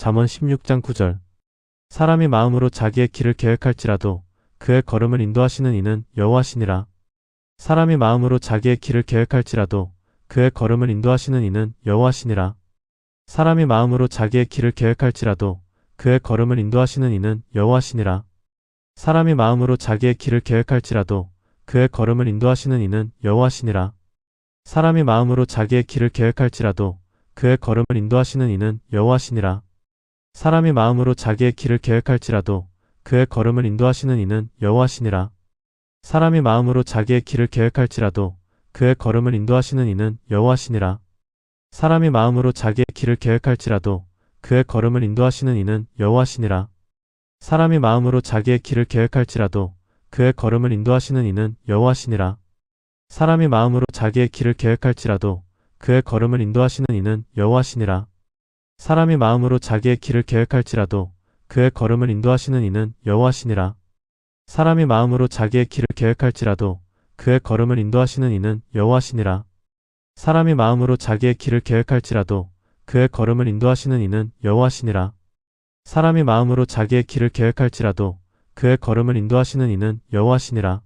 잠언 16장 9절 사람이 마음으로 자기의 길을 계획할지라도 그의 걸음을 인도하시는 이는 여호와시니라. 사람이 마음으로 자기의 길을 계획할지라도 그의 걸음을 인도하시는 이는 여호와시니라. 사람이 마음으로 자기의 길을 계획할지라도 그의 걸음을 인도하시는 이는 여호와시니라. 사람이 마음으로 자기의 길을 계획할지라도 그의 걸음을 인도하시는 이는 여호와시니라. 사람이 마음으로 자기의 길을 계획할지라도 그의 걸음을 인도하시는 이는 여호와시니라. 사람이 마음으로 자기의 길을 계획할지라도 그의 걸음을 인도하시는 이는 여호와시니라. 사람이 마음으로 자기의 길을 계획할지라도 그의 걸음을 인도하시는 이는 여호와시니라. 사람이 마음으로 자기의 길을 계획할지라도 그의 걸음을 인도하시는 이는 여호와시니라. 사람이 마음으로 자기의 길을 계획할지라도 그의 걸음을 인도하시는 이는 여호와시니라. 사람이 마음으로 자기의 길을 계획할지라도 그의 걸음을 인도하시는 이는 여호와시니라. 사람이 마음으로 자기의 길을 계획할지라도 그의 걸음을 인도하시는 이는 여호와시니라. 사람이 마음으로 자기의 길을 계획할지라도 그의 걸음을 인도하시는 이는 여호와시니라. 사람이 마음으로 자기의 길을 계획할지라도 그의 걸음을 인도하시는 이는 여호와시니라. 사람이 마음으로 자기의 길을 계획할지라도 그의 걸음을 인도하시는 이는 여호와시니라.